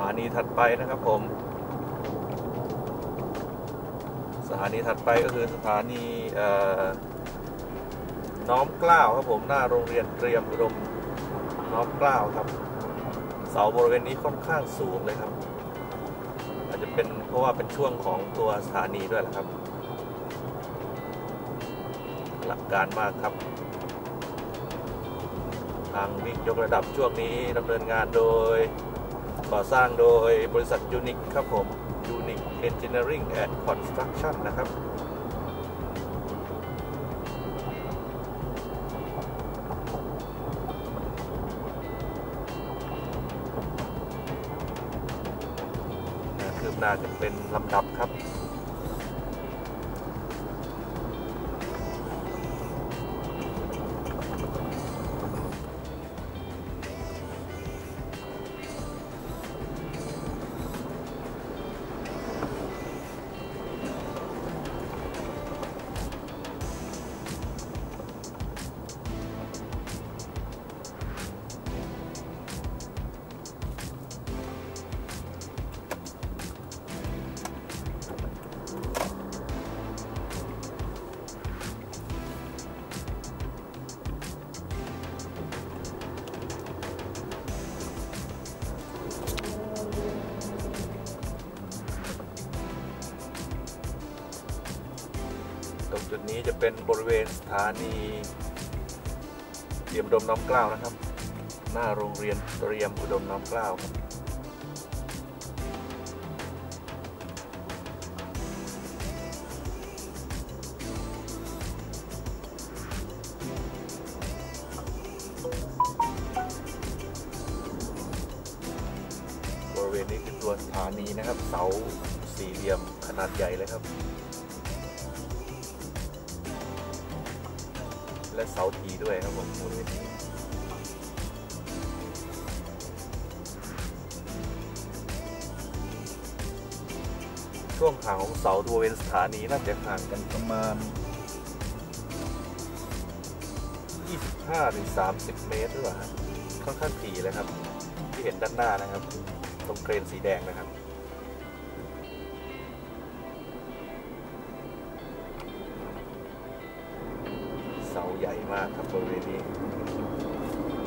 ถานีถัดไปนะครับผม สถานีถัดไปก็คือสถานีน้อมเกล้าครับผมหน้าโรงเรียนเตรียมอุดมน้อมเกล้าครับ เสาบริเวณนี้ค่อนข้างสูงเลยครับ อาจจะเป็นเพราะว่าเป็นช่วงของตัวสถานีด้วยแหละครับ หลักการมากครับ ทางวิ่งยกระดับช่วงนี้ดำเนินงานโดย ก่อสร้างโดยบริษัทยูนิคครับผมยูนิคเอนจิเนียริ่งแอนด์คอนสตรักชั่นนะครับคืบหน้าจะเป็นลำดับครับ ตรงจุดนี้จะเป็นบริเวณสถานีเตรียมดมน้อมเกล้านะครับ หน้าโรงเรียนเตรียมอุดมน้อมเกล้าครับบริเวณนี้คือตัวสถานีนะครับ เสาสี่เหลี่ยมขนาดใหญ่เลยครับ และเสาทีด้วยครับผมบริเวณนี้ช่วงห่างของเสาบริเวณสถานีน่าจะห่างกันประมาณ 25ถึง30 เมตรหรือเปล่าค่อนข้างถี่เลยครับ ที่เห็นด้านหน้านะครับ ตรงเครนสีแดงนะครับ เสาใหญ่มากครับบริเวณนี้